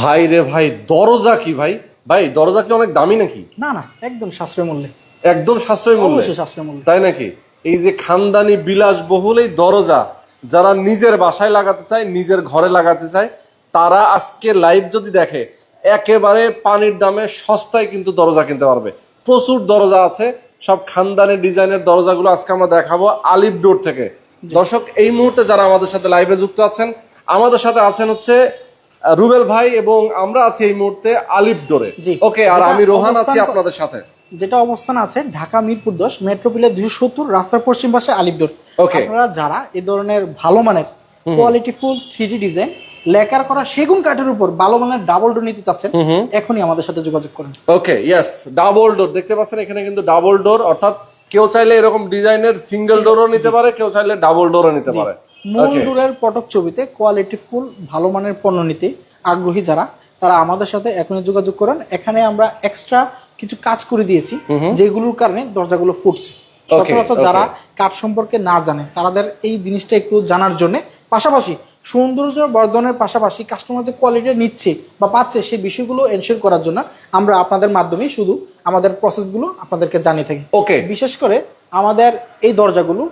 ভাই রে ভাই দরজা কি ভাই? ভাই দরজা কি অনেক দামি নাকি? না না একদম সাশ্রয় মূল্যে। একদম সাশ্রয়ী মূল্যে? সাশ্রয় মূল্যে। তাই নাকি? এই যে খানদানি বিলাসবহুল এই দরজা যারা নিজের বাসায় লাগাতে চায় নিজের ঘরে লাগাতে চায় তারা আজকে লাইভ যদি দেখে একেবারে পানির দামে সস্তায় কিন্তু দরজা কিনতে পারবে। প্রচুর দরজা আছে সব খানদানি ডিজাইনের দরজাগুলো আজকে আমরা দেখাবো আলিফ ডোর থেকে। দর্শক এই মুহূর্তে যারা আমাদের সাথে লাইভে যুক্ত আছেন আমাদের সাথে আছেন হচ্ছে রুবেল ভাই এবং আমরা আছি এই মুহূর্তে আলিফ ডোরে। ওকে আর আমি রোহান আছি আপনাদের সাথে। যেটা অবস্থান আছে ঢাকা মিরপুর দশ মেট্রোপিলের দুশো সত্তর রাস্তার পশ্চিম পাশে আলিপডোর. আপনারা যারা এই ধরনের ভালো মানের কোয়ালিটিফুল থ্রি ডিজাইন লেকার করা সেগুন কাঠের উপর ভালো মানের ডাবল ডোর নিতে চাচ্ছেন এখনই আমাদের সাথে যোগাযোগ করুন। ওকে ইয়েস ডাবল ডোর দেখতে পাচ্ছেন এখানে কিন্তু ডাবল ডোর অর্থাৎ কেউ চাইলে এরকম ডিজাইনের সিঙ্গেল ডোরও নিতে পারে কেউ চাইলে ডাবল ডোরও নিতে পারে। মূল Okay. ডোরের পটক ছবিতে কোয়ালিটি ফুল ভালো মানের পণ্য নিতে আগ্রহী যারা তারা আমাদের সাথে এখনই যোগাযোগ করেন। এখানে আমরা এক্সট্রা কিছু কাজ করে দিয়েছি যেগুলোর কারণে দরজাগুলো ফুটছে। সচরাচর যারা কাঠ সম্পর্কে না জানে তাদের এই জিনিসটা একটু জানার জন্য পাশাপাশি সৌন্দর্য বর্ধনের পাশাপাশি কাস্টমার যে কোয়ালিটি নিচ্ছে বা পাচ্ছে সেই বিষয়গুলো এনশিওর করার জন্য আমরা আপনাদের মাধ্যমেই শুধু আমাদের প্রসেসগুলো আপনাদেরকে জানিয়ে থাকি। ওকে বিশেষ করে আমাদের এই দরজাগুলো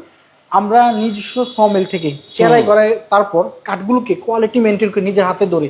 আমরা নিজস্ব সমেল থেকে চেরাই করে তারপর কাঠগুলোকে কোয়ালিটি মেনটেন করে নিজের হাতে ধরে।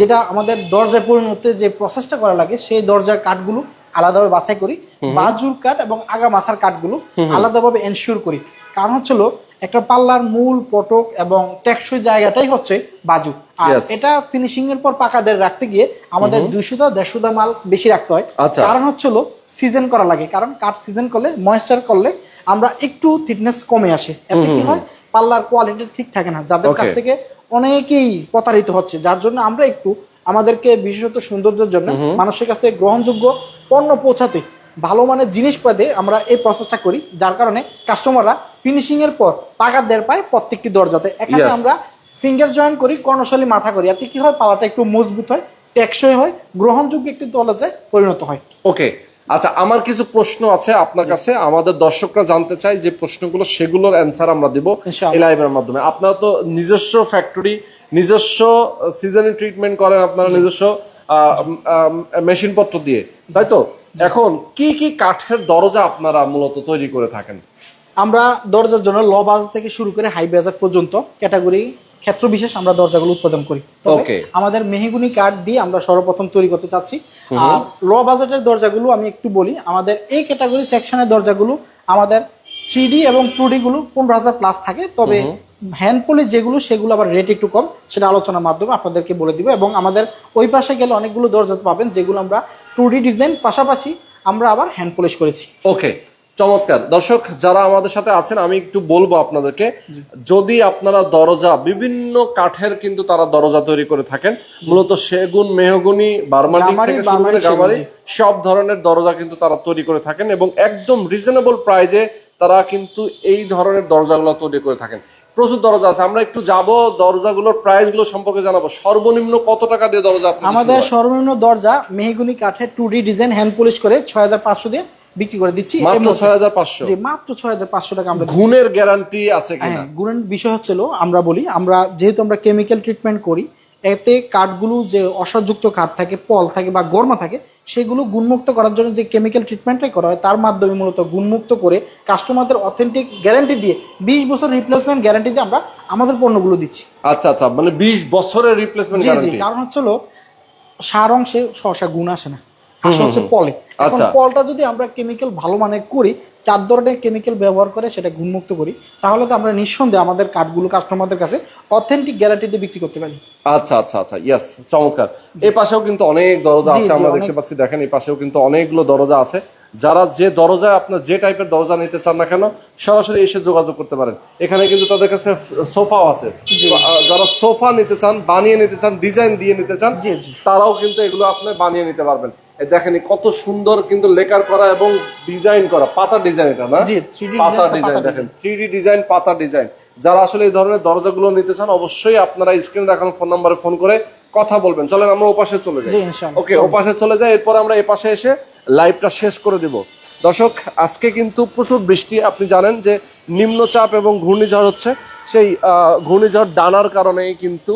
যেটা আমাদের দরজায় পরিণতে যে প্রসেসটা করা লাগে সেই দরজার কাঠগুলো আলাদাভাবে বাছাই করি। বাজুর কাঠ এবং আগা মাথার কাঠগুলো আলাদাভাবে এনশিওর করি। কারণ হচ্ছিল একটা পাল্লার মূল পটক এবং টেকসই জায়গাটাই হচ্ছে বাজু। আর. এটা ফিনিশিং এর পর পাকাদের রাখতে গিয়ে আমাদের দুইশোটা দেড়শোটা মাল বেশি রাখতে হয়। আচ্ছা। কারণ হচ্ছিল সিজন করা লাগে। কারণ কাঠ সিজন করলে ময়েশ্চার করলে আমরা একটু থিকনেস কমে আসে। এতে কি হয়? পাল্লার কোয়ালিটি ঠিক থাকে না। যাদের কাছ থেকে অনেকেই প্রতারিত হচ্ছে যার জন্য আমরা একটু আমাদেরকে বিশেষত সৌন্দর্যের জন্য মানুষের কাছে গ্রহণযোগ্য পণ্য পৌঁছাতে ভালো মানের জিনিস পেতে আমরা এই প্রসেসটা করি যার কারণে কাস্টমাররা ফিনিশিং এর পর টাকার দের পায় প্রত্যেকটি দরজাতে। এখানে আমরা ফিঙ্গার জয়েন করি কর্ণশালী মাথা করি। এতে কি হয়? পালাটা একটু মজবুত হয় টেকসই হয় গ্রহণযোগ্য একটি দরজায় পরিণত হয়। ওকে আচ্ছা আমার কিছু প্রশ্ন আছে আপনার কাছে। আমাদের দর্শকরা জানতে চাই যে প্রশ্নগুলো সেগুলোর অ্যান্সার আমরা দিব। এই লাইভের মাধ্যমে। আপনারা তো নিজস্ব ফ্যাক্টরি নিজস্ব সিজনে ট্রিটমেন্ট করেন আপনারা নিজস্ব মেশিন পত্র দিয়ে। তাই তো? এখন কি কি কাঠের দরজা আপনারা মূলত তৈরি করে থাকেন? আমরা দরজার জন্য ল বাজার থেকে শুরু করে হাই বাজার পর্যন্ত ক্যাটাগরি ক্ষেত্র বিশেষ আমরা দরজাগুলো উৎপাদন করি। তবে আমাদের মেহগুনি কাঠ দিয়ে আমরা সর্বপ্রথম তৈরি করতে চাচ্ছি। আর ল বাজেটের দরজাগুলো আমি একটু বলি আমাদের এই ক্যাটাগরি সেকশনের দরজাগুলো আমাদের থ্রি ডি এবং টু গুলো পনেরো হাজার প্লাস থাকে। তবে হ্যান্ড পলিশ যেগুলো সেগুলো আবার রেট একটু কম সেটা আলোচনার মাধ্যমে আপনাদেরকে বলে দিব। এবং আমাদের ওই পাশে গেলে অনেকগুলো দরজা পাবেন যেগুলো আমরা টু ডি ডিজাইন পাশাপাশি আমরা আবার হ্যান্ড পলিশ করেছি। ওকে চমৎকার। দর্শক যারা আমাদের সাথে আছেন আমি একটু বলব আপনাদেরকে যদি আপনারা দরজা বিভিন্ন কাঠের কিন্তু তারা দরজা তৈরি করে থাকেন মূলত সেগুন মেহগুনি বার্মারি, সব ধরনের দরজা কিন্তু তারা তৈরি করে থাকেন এবং একদম রিজনেবল প্রাইজে তারা কিন্তু এই ধরনের দরজাগুলো তৈরি করে থাকেন। প্রচুর দরজা আছে আমরা একটু যাব দরজাগুলোর প্রাইসগুলো সম্পর্কে জানাব। সর্বনিম্ন কত টাকা দিয়ে দরজা আমাদের সর্বনিম্ন দরজা মেহগুনি কাঠের two D design hand polish করে ছয় হাজার পাঁচশো দিয়ে বিক্রি করে দিচ্ছি। মাত্র ছয় হাজার পাঁচশো? মাত্র ছয় হাজার পাঁচশো টাকা আমরা। গুণের গ্যারান্টি আছে হ্যাঁ গুণের বিষয় হচ্ছিল আমরা বলি আমরা যেহেতু আমরা কেমিক্যাল ট্রিটমেন্ট করি এতে কাঠগুলো যে অসাযুক্ত কাঠ থাকে পল থাকে বা গরমা থাকে সেগুলো গুণমুক্ত করার জন্য যে কেমিক্যাল ট্রিটমেন্টটাই করা হয় তার মাধ্যমে মূলত গুণমুক্ত করে কাস্টমারদের অথেন্টিক গ্যারান্টি দিয়ে বিশ বছর রিপ্লেসমেন্ট গ্যারান্টি দিয়ে আমরা আমাদের পণ্যগুলো দিচ্ছি। আচ্ছা আচ্ছা মানে বিশ বছরের রিপ্লেসমেন্ট গ্যারান্টি কারণ হচ্ছিল সার অংশে সহসা গুণ আসে না। আসে হচ্ছে পলি। আচ্ছা। পলটা যদি আমরা কেমিক্যাল ভালো মানের করি চার ধরনের কেমিক্যাল ব্যবহার করে সেটা গুণমুক্ত করি তাহলে তো আমরা নিঃসন্দেহে আমাদের কাঠগুলো কাস্টমারদের কাছে অথেন্টিক গ্যারান্টিতে বিক্রি করতে পারি। আচ্ছা আচ্ছা আচ্ছা। ইয়েস চমৎকার। এই পাশেও কিন্তু অনেক দরজা আছে আমরা দেখতে পাচ্ছি। দেখেন এই পাশেও কিন্তু অনেকগুলো দরজা আছে। যারা যে দরজায় আপনার যে টাইপের দরজা নিতে চান না কেন সরাসরি এসে যোগাযোগ করতে পারেন। এখানে কিন্তু তাদের কাছে সোফাও আছে। যারা সোফা নিতে চান বানিয়ে নিতে চান ডিজাইন দিয়ে নিতে চান। তারাও কিন্তু এগুলো আপনি বানিয়ে নিতে পারবেন। দেখেন কত সুন্দর কিন্তু লেকার করা এবং ডিজাইন করা পাতা ডিজাইন এটা না? পাতা ডিজাইন দেখেন থ্রি ডিজাইন পাতা ডিজাইন যারা আসলে এই ধরনের দরজাগুলো নিতে চান অবশ্যই আপনারা স্ক্রিনে দেখানো ফোন নাম্বারে ফোন করে কথা বলবেন। চলেন আমরা ওপাশে চলে যাই। ওকে ওপাশে চলে যাই এরপর আমরা এপাশে এসে লাইভটা শেষ করে দিব। দর্শক আজকে কিন্তু প্রচুর বৃষ্টি। আপনি জানেন যে নিম্নচাপ এবং ঘূর্ণিঝড় হচ্ছে। সেই ঘূর্ণিঝড় ডানার কারণেই কিন্তু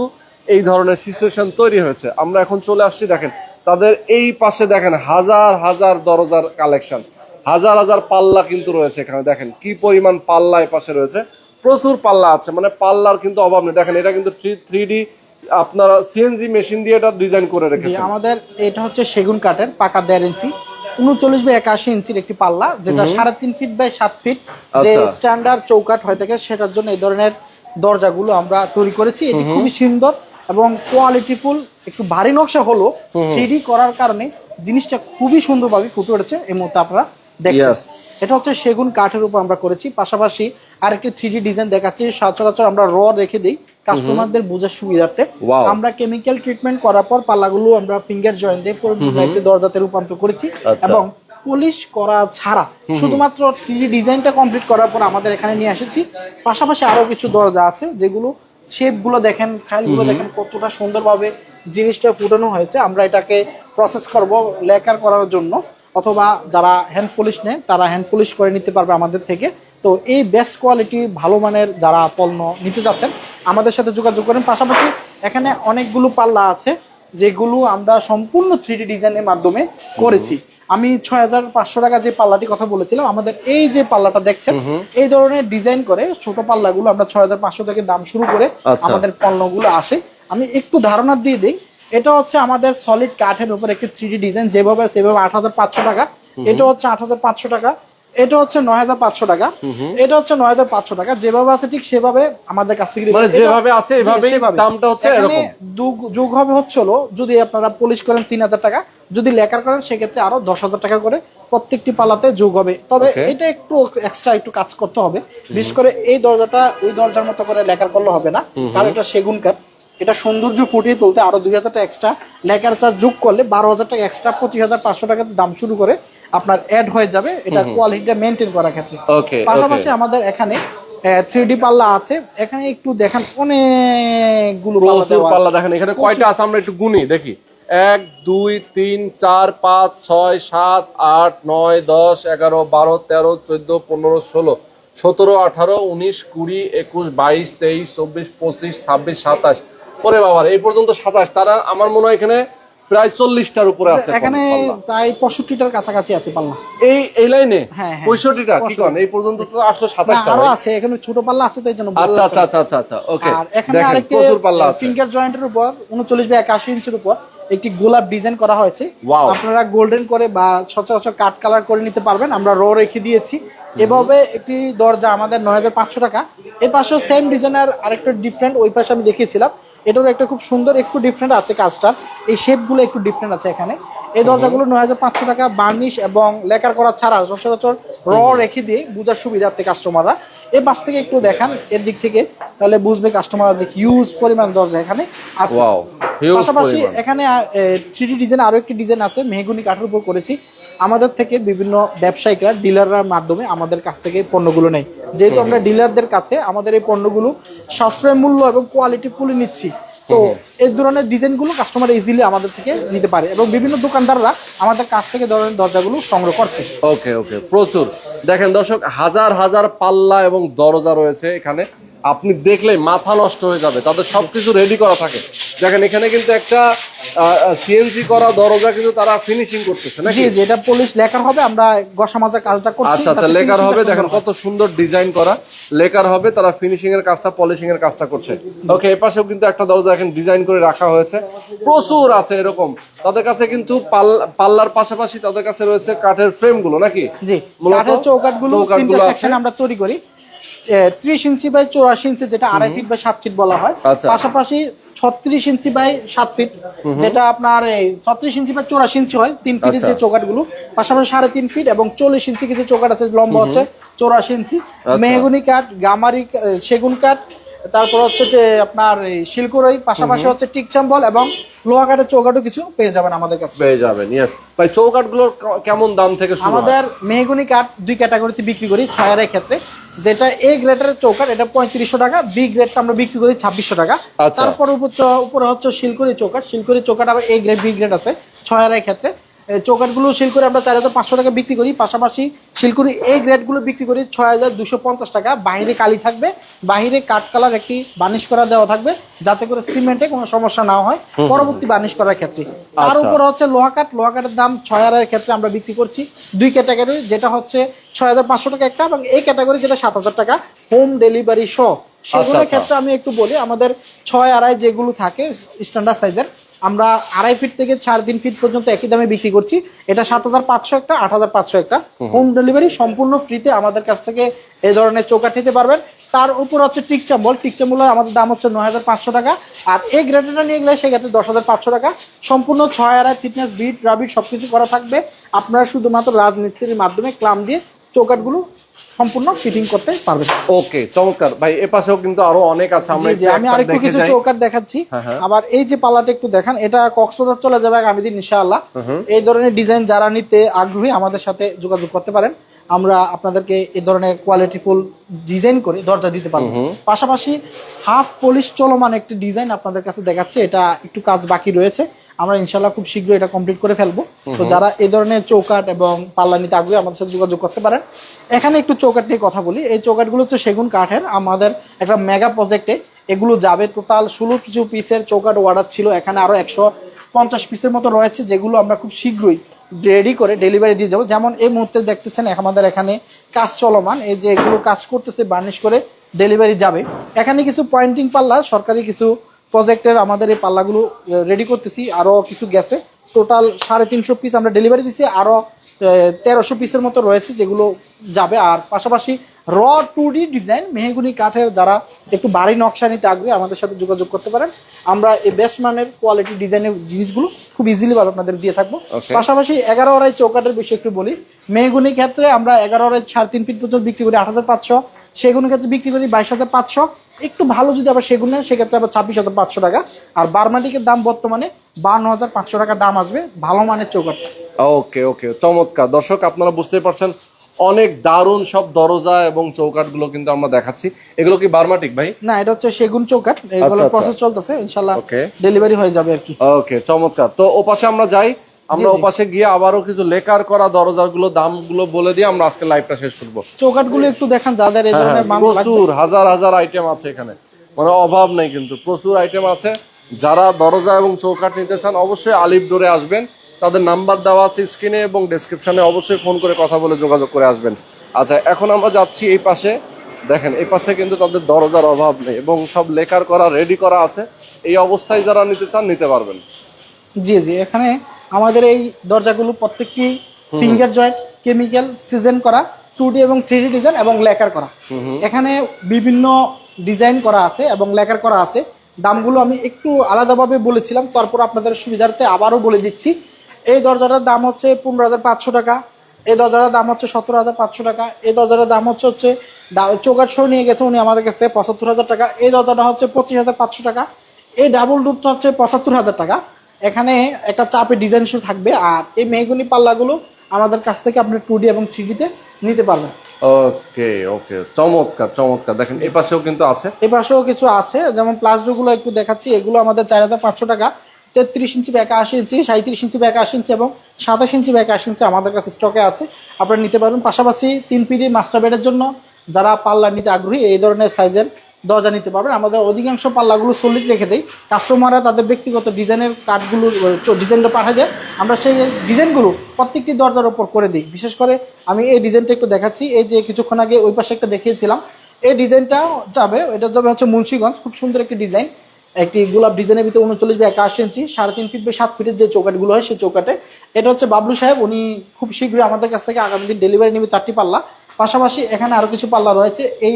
এই ধরনের সিচুয়েশন তৈরি হয়েছে। আমরা এখন চলে আসছি দেখেন তাদের এই পাশে দেখেন হাজার হাজার দরজার কালেকশন হাজার হাজার পাল্লা কিন্তু রয়েছে এখানে। দেখেন কি পরিমাণ পাল্লা এই পাশে রয়েছে। প্রচুর পাল্লা আছে মানে পাল্লার কিন্তু অভাব নেই। দেখেন এটা কিন্তু থ্রি ডি আপনারা সিএনজি মেশিন দিয়ে এটা ডিজাইন করে জি রেখেছেন। আমাদের এটা হচ্ছে সেগুন কাঠের পাকা দেড় ইঞ্চি। উনচল্লিশ বাই একাশি ইঞ্চির একটি পাল্লা যেটা সাড়ে তিন ফিট বাই সাত ফিট। যে আচ্ছা। স্ট্যান্ডার্ড চৌকাঠ হয়ে থাকে সেটার জন্য এই ধরনের দরজাগুলো আমরা তৈরি করেছি। এটি খুবই সুন্দর এবং কোয়ালিটিফুল একটু ভারী নকশা হলো থ্রি করার কারণে জিনিসটা খুবই সুন্দরভাবে ফুটে উঠেছে। এই মুহূর্তে আপনারা দেখছেন? এটা হচ্ছে সেগুন কাঠের উপর আমরা করেছি। পাশাপাশি আরেকটি থ্রি ডিজাইন দেখাচ্ছি। সচরাচর আমরা র রেখে দিই কাস্টমারদের বোঝার সুবিধার্থে। আমরা কেমিক্যাল ট্রিটমেন্ট করার পর পাল্লাগুলো আমরা ফিঙ্গার জয়েন্ট দিয়ে দরজাতে রূপান্তর করেছি আচ্ছা। এবং পলিশ করা ছাড়া শুধুমাত্র থ্রি ডিজাইনটা কমপ্লিট করার পর আমাদের এখানে নিয়ে এসেছি। পাশাপাশি আরও কিছু দরজা আছে যেগুলো শেপগুলো দেখেন ফাইলগুলো দেখেন কতটা সুন্দরভাবে জিনিসটা ফুটানো হয়েছে। আমরা এটাকে প্রসেস করব লেকার করার জন্য। অথবা যারা হ্যান্ড পলিশ নেয় তারা হ্যান্ড পলিশ করে নিতে পারবে আমাদের থেকে। তো এই বেস্ট কোয়ালিটি ভালো মানের যারা পণ্য নিতে যাচ্ছেন আমাদের সাথে যোগাযোগ করেন। পাশাপাশি এখানে অনেকগুলো পাল্লা আছে যেগুলো আমরা সম্পূর্ণ থ্রি ডিজাইনের মাধ্যমে করেছি। আমি ছয় হাজার পাঁচশো টাকা যে পাল্লাটি কথা বলেছিলাম আমাদের এই যে পাল্লাটা দেখছেন এই ধরনের ডিজাইন করে ছোট পাল্লাগুলো আমরা ছয় হাজার পাঁচশো থেকে দাম শুরু করে আচ্ছা। আমাদের পণ্যগুলো আসে। আমি একটু ধারণা দিয়ে দিই এটা হচ্ছে আমাদের সলিড কাঠের উপর একটি থ্রি ডিজাইন যেভাবে সেভাবে আট হাজার পাঁচশো টাকা। এটা হচ্ছে আট হাজার পাঁচশো টাকা। এটা হচ্ছে নয় হাজার পাঁচশো টাকা। এটা হচ্ছে নয় হাজার পাঁচশো টাকা। যেভাবে আছে ঠিক সেভাবে আমাদের কাছ থেকে মানে যেভাবে আছে জি, এভাবেই দামটা হচ্ছে এরকম। যোগ হবে হচ্ছে হলো যদি আপনারা পলিশ করেন তিন হাজার টাকা যদি লেকার করেন সেক্ষেত্রে আরও দশ হাজার টাকা করে প্রত্যেকটি পালাতে যোগ হবে। তবে এটা একটু এক্সট্রা একটু কাজ করতে হবে। বিশেষ করে এই দরজাটা ওই দরজার মতো করে লেকার করলে হবে না। কারণ এটা সেগুন কাঠ। এটা সৌন্দর্য ফুটিয়ে তুলতে আরও দুই হাজার টাকা এক্সট্রা লেকার চার্জ যোগ করলে বারো হাজার টাকা এক্সট্রা পঁচিশ হাজার পাঁচশো টাকা দাম শুরু করে আপনার অ্যাড হয়ে যাবে। এটা কোয়ালিটিটা মেনটেন করার ক্ষেত্রে। পাশাপাশি আমাদের এখানে থ্রি ডি পাল্লা আছে। এখানে একটু দেখেন অনেকগুলো পাল্লা দেখেন এখানে কয়টা আছে আমরা একটু গুনি দেখি। এক দুই তিন চার পাঁচ ছয় সাত আট নয় দশ এগারো বারো তেরো চোদ্দ পনেরো ষোলো সতেরো আঠারো উনিশ কুড়ি একুশ বাইশ তেইশ চব্বিশ পঁচিশ ছাব্বিশ সাতাশ। ওরে বাবার এই পর্যন্ত সাতাশ। তারা আমার মনে হয় এখানে প্রায় চল্লিশটার উপরে আছে এখানে প্রায় পঁয়ষট্টিটার কাছাকাছি আছে পাল্লা। এই এই লাইনে? হ্যাঁ, হ্যাঁ। পঁয়ষট্টিটা? কি করেন এই পর্যন্ত তো আসলো সাতাশটা আরও আছে এখানে ছোট পাল্লা আছে তো এই জন্য আচ্ছা আচ্ছা আচ্ছা আচ্ছা আচ্ছা ওকে আর এখানে আরেকটি প্রচুর পাল্লা আছে। ফিঙ্গার জয়েন্টের উপর উনচল্লিশ বাই একাশি ইঞ্চির উপর একটি গোলাপ ডিজাইন করা হয়েছে। আপনারা গোল্ডেন করে বা সচরাচর কাট কালার করে নিতে পারবেন আমরা র রেখে দিয়েছি। এভাবে একটি দরজা আমাদের নয় হাজার পাঁচশো টাকা। এই পাশেও সেম ডিজাইনের আরেকটা ডিফারেন্ট ওই পাশে আমি দেখিয়েছিলাম। এটারও একটা খুব সুন্দর একটু ডিফারেন্ট আছে কাজটার এই শেপগুলো একটু ডিফারেন্ট আছে এখানে। এই দরজাগুলো নয় হাজার পাঁচশো টাকা বার্নিশ এবং লেকার করা ছাড়া সচরাচর র রেখে দিয়ে বুঝার সুবিধার্থে কাস্টমাররা এই বাস থেকে একটু দেখান এর দিক থেকে তাহলে বুঝবে কাস্টমাররা যে হিউজ পরিমাণ দরজা এখানে আছে। পাশাপাশি এখানে থ্রি ডি ডিজাইন আরও একটি ডিজাইন আছে মেহগুনি কাঠের উপর করেছি। আমাদের থেকে বিভিন্ন ব্যবসায়িকরা ডিলাররা মাধ্যমে আমাদের কাছ থেকে পণ্যগুলো নেয়। যেহেতু আমরা ডিলারদের কাছে আমাদের এই পণ্যগুলো সাশ্রয় মূল্য এবং কোয়ালিটি ফুলি নিচ্ছি তো এই ধরনের ডিজাইনগুলো কাস্টমার ইজিলি আমাদের থেকে নিতে পারে এবং বিভিন্ন দোকানদাররা আমাদের কাছ থেকে ধরনের দরজাগুলো সংগ্রহ করছে। ওকে ওকে প্রচুর। দেখেন দর্শক হাজার হাজার পাল্লা এবং দরজা রয়েছে এখানে। আপনি দেখলে মাথা নষ্ট হয়ে যাবে। তাদের সবকিছু রেডি করা থাকে। দেখেন এখানে কিন্তু একটা সিএনসি করা দরজা কিন্তু তারা ফিনিশিং করতেছে নাকি? জি এটা পলিশ লেখার হবে আমরা গসা মাজার কাজটা করছি আচ্ছা আচ্ছা লেকার হবে দেখেন কত সুন্দর ডিজাইন করা। লেকার হবে তারা ফিনিশিং এর কাজটা পলিশিং এর কাজটা করছে। ওকে এপাশেও কিন্তু একটা দরজা এখন ডিজাইন করে রাখা হয়েছে। প্রচুর আছে এরকম। তাদের কাছে কিন্তু পাল- পাল্লার পাশাপাশি তাদের কাছে রয়েছে কাঠের ফ্রেমগুলো নাকি? জি কাঠের চৌকাটগুলো চৌকাঠগুলো তিনটা সেকশন আমরা তৈরি করি। ত্রিশ ইঞ্চি বাই চৌরাশি ইঞ্চি যেটা আড়াই ফিট বা সাত ফিট বলা হয়। আচ্ছা। পাশাপাশি ছত্রিশ ইঞ্চি বাই সাত ফিট যেটা আপনার এই ছত্রিশ ইঞ্চি বা চৌরাশি ইঞ্চি হয় তিন ফিটের যে চৌকাটগুলো পাশাপাশি সাড়ে তিন ফিট এবং চল্লিশ ইঞ্চি কিছু চৌকাট আছে লম্বা হচ্ছে চৌরাশি ইঞ্চি। আচ্ছা। মেহগুনি কাঠ গামারি সেগুন কাঠ তারপর হচ্ছে যে আপনার এই শিলকুরই পাশাপাশি হচ্ছে টিকচাম্বল এবং লোহা কাঠের চৌকাটও কিছু পেয়ে যাবেন আমাদের কাছে। পেয়ে যাবেন ইয়েস ভাই চৌকাটগুলোর কেমন দাম থেকে শুরু আমাদের মেহগুনি কাঠ দুই ক্যাটাগরিতে বিক্রি করি ছয়ারের ক্ষেত্রে। যেটা এ গ্রেডের চৌকাঠ এটা পঁয়ত্রিশশো টাকা বি গ্রেডটা আমরা বিক্রি করি ছাব্বিশশো টাকা। আচ্ছা। তারপর উপর হচ্ছে শিলকুড়ি চৌকাঠ শিলকুড়ি চৌকাঠ আবার এ গ্রেড বি গ্রেড আছে ছয়ারের ক্ষেত্রে। চৌকাটগুলো শিলকুড়ি আমরা চার হাজার পাঁচশো টাকা বিক্রি করি। পাশাপাশি শিলকুড়ি এই গ্রেডগুলো বিক্রি করি ছয় হাজার দুশো পঞ্চাশ টাকা। বাইরে কালি থাকবে। বাহিরে কাঠ কালার একটি বানিশ করা দেওয়া থাকবে। যাতে করে সিমেন্টে কোনো সমস্যা না হয়। পরবর্তী বানিশ করার ক্ষেত্রে। তার আচ্ছা। উপর হচ্ছে লোহা কাঠ। লোহা কাঠের দাম ছয় হাজারের ক্ষেত্রে আমরা বিক্রি করছি। দুই ক্যাটাগরি যেটা হচ্ছে ছয় হাজার পাঁচশো টাকা একটা এবং এই ক্যাটাগরি যেটা সাত হাজার টাকা হোম ডেলিভারি সহ। সেগুলোর আচ্ছা। ক্ষেত্রে আমি একটু বলি আমাদের ছয় আড়াই যেগুলো থাকে স্ট্যান্ডার্ড সাইজের আমরা আড়াই ফিট থেকে সাড়ে তিন ফিট পর্যন্ত একই দামে বিক্রি করছি। এটা সাত হাজার পাঁচশো একটা আট হাজার পাঁচশো একটা। হোম। ডেলিভারি সম্পূর্ণ ফ্রিতে আমাদের কাছ থেকে এ ধরনের চৌকাঠ নিতে পারবেন। তার উপর হচ্ছে টিক চাম্বল। টিক চাম্বল আমাদের দাম হচ্ছে নয় হাজার পাঁচশো টাকা। আর এই গ্রেডেটা নিয়ে গেলে সেক্ষেত্রে দশ হাজার পাঁচশো টাকা। সম্পূর্ণ ছয় আড়াই ফিটনেস বিট রাবিট সবকিছু করা থাকবে। আপনারা শুধুমাত্র রাজমিস্ত্রির মাধ্যমে ক্লাম দিয়ে চৌকাঠগুলো সম্পূর্ণ ফিটিং করতে পারবেন ওকে চমৎকার। ভাই এ পাশেও কিন্তু আরও অনেক আছে আমরা জি আমি আরেকটু কিছু। চৌকাট দেখাচ্ছি। হ্যাঁ, হ্যাঁ। আবার এই যে পাল্লাটা একটু দেখান এটা কক্সবাজার চলে যাবে আগামী দিন ইনশাআল্লাহ। এই ধরনের ডিজাইন যারা নিতে আগ্রহী আমাদের সাথে যোগাযোগ করতে পারেন। আমরা আপনাদেরকে এই ধরনের কোয়ালিটিফুল ডিজাইন করে দরজা দিতে পারব। পাশাপাশি হাফ পলিশ চলমান একটি ডিজাইন আপনাদের কাছে দেখাচ্ছে এটা একটু কাজ বাকি রয়েছে। আমরা ইনশাল্লাহ খুব শীঘ্রই এটা কমপ্লিট করে ফেলব। তো যারা এই ধরনের চৌকাট এবং পাল্লা নিতে আগ্রহী আমাদের সাথে যোগাযোগ করতে পারেন। এখানে একটু চৌকাট নিয়ে কথা বলি। এই চৌকাটগুলো হচ্ছে সেগুন কাঠের। আমাদের একটা মেগা প্রজেক্টে এগুলো যাবে। টোটাল ষোলো কিছু পিসের চৌকাট অর্ডার ছিল। এখানে আরও একশো পঞ্চাশ পিসের মতো রয়েছে যেগুলো আমরা খুব শীঘ্রই রেডি করে ডেলিভারি দিয়ে যাব। যেমন এই মুহূর্তে দেখতেছেন আমাদের এখানে কাজ চলমান। এই যে এগুলো কাজ করতেছে বার্নিশ করে ডেলিভারি যাবে। এখানে কিছু পয়েন্টিং পাল্লা সরকারি কিছু প্রজেক্টের আমাদের এই পাল্লাগুলো রেডি করতেছি আরও কিছু গেছে। টোটাল সাড়ে তিনশো পিস আমরা ডেলিভারি দিচ্ছি আরও তেরোশো পিসের মতো রয়েছে যেগুলো যাবে। আর পাশাপাশি র টু ডি ডিজাইন মেহেগুনি কাঠের যারা একটু বাড়ি নকশা নিতে আগ্রহী আমাদের সাথে যোগাযোগ করতে পারেন। আমরা এই বেস্ট মানের কোয়ালিটি ডিজাইনের জিনিসগুলো খুব ইজিলি ভাবে আপনাদের দিয়ে থাকব। পাশাপাশি এগারো আড়াই চৌকাটের বিষয়ে একটু বলি মেহগুনি ক্ষেত্রে আমরা এগারো আড়াই সাড়ে তিন ফিট পর্যন্ত বিক্রি করি আট হাজার পাঁচশো। সেগুনের ক্ষেত্রে বিক্রি করি বাইশ হাজার পাঁচশো। একটু ভালো যদি আবার সেগুন নেন সেক্ষেত্রে আবার ছাব্বিশ হাজার পাঁচশো টাকা। আর বারমাটিকের দাম বর্তমানে বান্ন হাজার পাঁচশো টাকা দাম আসবে ভালো মানের চৌকাটটা ওকে ওকে চমৎকার। দর্শক আপনারা বুঝতে পারছেন অনেক দারুণ সব দরজা এবং চৌকাটগুলো কিন্তু আমরা দেখাচ্ছি। এগুলো কি বার্মাটিক ভাই? না এটা হচ্ছে সেগুন চৌকাট এগুলো আচ্ছা, আচ্ছা। প্রসেস চলতেছে ইনশাল্লাহ Okay. ডেলিভারি হয়ে যাবে আর কি। ওকে চমৎকার। তো ও পাশে আমরা যাই। আমরা জি, ও জি। পাশে গিয়ে আবারও কিছু লেকার করা দরজাগুলো দামগুলো বলে দিয়ে আমরা আজকে লাইভটা শেষ করব। চৌকাটগুলো একটু দেখান যাদের এই হ্যাঁ, ধরনের হ্যাঁ। প্রচুর হাজার হাজার আইটেম আছে এখানে। মানে অভাব নেই কিন্তু প্রচুর আইটেম আছে। যারা দরজা এবং চৌকাট নিতে চান অবশ্যই আলিপ ডোরে আসবেন। তাদের নাম্বার দেওয়া আছে স্ক্রিনে এবং ডেসক্রিপশনে অবশ্যই ফোন করে কথা বলে যোগাযোগ করে আসবেন। আচ্ছা এখন আমরা যাচ্ছি এই পাশে। দেখেন এই পাশে কিন্তু তাদের দরজার অভাব নেই এবং সব লেকার করা রেডি করা আছে। এই অবস্থায় যারা নিতে চান নিতে পারবেন। জি জি এখানে আমাদের এই দরজাগুলো প্রত্যেকটি ফিঙ্গার জয়েন্ট কেমিক্যাল সিজন করা টু ডি এবং থ্রি ডি ডিজাইন এবং লেকার করা। এখানে বিভিন্ন ডিজাইন করা আছে এবং লেকার করা আছে। দামগুলো আমি একটু আলাদাভাবে বলেছিলাম তারপর আপনাদের সুবিধার্থে আবারও বলে দিচ্ছি। এই দরজাটার দাম হচ্ছে পনেরো হাজার পাঁচশো টাকা এই দরজাটার দাম হচ্ছে সতেরো হাজার পাঁচশো টাকা এই দরজাটার দাম হচ্ছে হচ্ছে চৌকাট শো নিয়ে গেছে উনি আমাদের কাছে পঁচাত্তর হাজার টাকা এই দরজাটা হচ্ছে পঁচিশ হাজার পাঁচশো টাকা এই ডাবল ডোরটা হচ্ছে পঁচাত্তর হাজার টাকা। এখানে একটা চাপে ডিজাইন শো থাকবে আর এই মেহগুনি পাল্লাগুলো আমাদের কাছ থেকে আপনি টু ডি এবং থ্রি ডিতে নিতে পারবেন। ওকে ওকে চমৎকার চমৎকার। দেখেন এই পাশেও কিন্তু আছে। এই পাশেও কিছু আছে যেমন প্লাসডোগুলো একটু দেখাচ্ছি এগুলো আমাদের চার হাজার পাঁচশো টাকা। তেত্রিশ ইঞ্চি ব্যাক আশি ইঞ্চি সাঁত্রিশ ইঞ্চি ব্যাক আশি ইঞ্চি এবং সাতাশ ইঞ্চি ব্যাক আশি ইঞ্চি আমাদের কাছে স্টকে আছে। আপনারা নিতে পারবেন। পাশাপাশি তিন পিডি মাস্টার বেডের জন্য যারা পাল্লা নিতে আগ্রহী এই ধরনের সাইজের দরজা নিতে পারবেন। আমাদের অধিকাংশ পাল্লাগুলো সলিড রেখে দেয় কাস্টমাররা তাদের ব্যক্তিগত ডিজাইনের কাঠগুলো ডিজাইনটা পাঠিয়ে দেয়। আমরা সেই ডিজাইনগুলো প্রত্যেকটি দরজার ওপর করে দিই। বিশেষ করে আমি এই ডিজাইনটা একটু দেখাচ্ছি। এই যে কিছুক্ষণ আগে ওই পাশে একটা দেখিয়েছিলাম। এই ডিজাইনটা যাবে, এটা যাবে হচ্ছে মুন্সীগঞ্জ। খুব সুন্দর একটি ডিজাইন একটি গোলাপ ডিজাইনের ভিতরে উনচল্লিশ বাই একাশি ইঞ্চি, সাড়ে তিন ফিট বা সাত ফিটের যে চৌকাটগুলো হয়, সেই চৌকাটে এটা হচ্ছে বাবলু সাহেব। উনি খুব শীঘ্রই আমাদের কাছ থেকে আগামী দিন ডেলিভারি নেবে চারটি পাল্লা। পাশাপাশি এখানে আরও কিছু পাল্লা রয়েছে। এই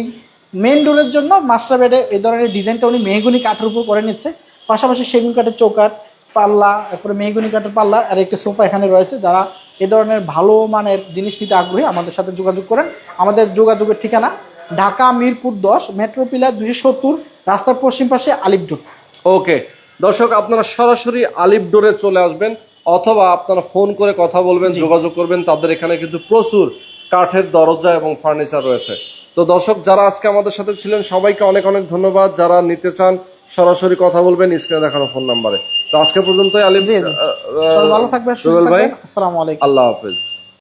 মেন ডোরের জন্য মাস্টার বেডে এই ধরনের ডিজাইনটা উনি মেহগুনি কাঠের উপর করে নিচ্ছে। পাশাপাশি সেগুন কাঠের চৌকাট পাল্লা তারপরে মেহগুনি কাঠের পাল্লা আর একটি সোফা এখানে রয়েছে। যারা এ ধরনের ভালো মানের জিনিস নিতে আগ্রহী আমাদের সাথে যোগাযোগ করেন। আমাদের যোগাযোগের ঠিকানা ঢাকা মিরপুর দশ মেট্রো পিলার দুশো সত্তর রাস্তার পশ্চিম পাশে আলিপডোর ওকে দর্শক আপনারা সরাসরি আলিপ ডোরে চলে আসবেন অথবা আপনারা ফোন করে কথা বলবেন যোগাযোগ করবেন। তাদের এখানে কিন্তু প্রচুর কাঠের দরজা এবং ফার্নিচার রয়েছে। তো দর্শক যারা আজকে আমাদের সাথে ছিলেন সবাইকে অনেক অনেক ধন্যবাদ। যারা নিতে চান সরাসরি কথা বলবেন স্ক্রিনে দেখানো ফোন নাম্বারে। তো আজকে পর্যন্ত আলিম ভালো থাকবেন ভাই। আসসালামু আলাইকুম। আল্লাহ হাফেজ।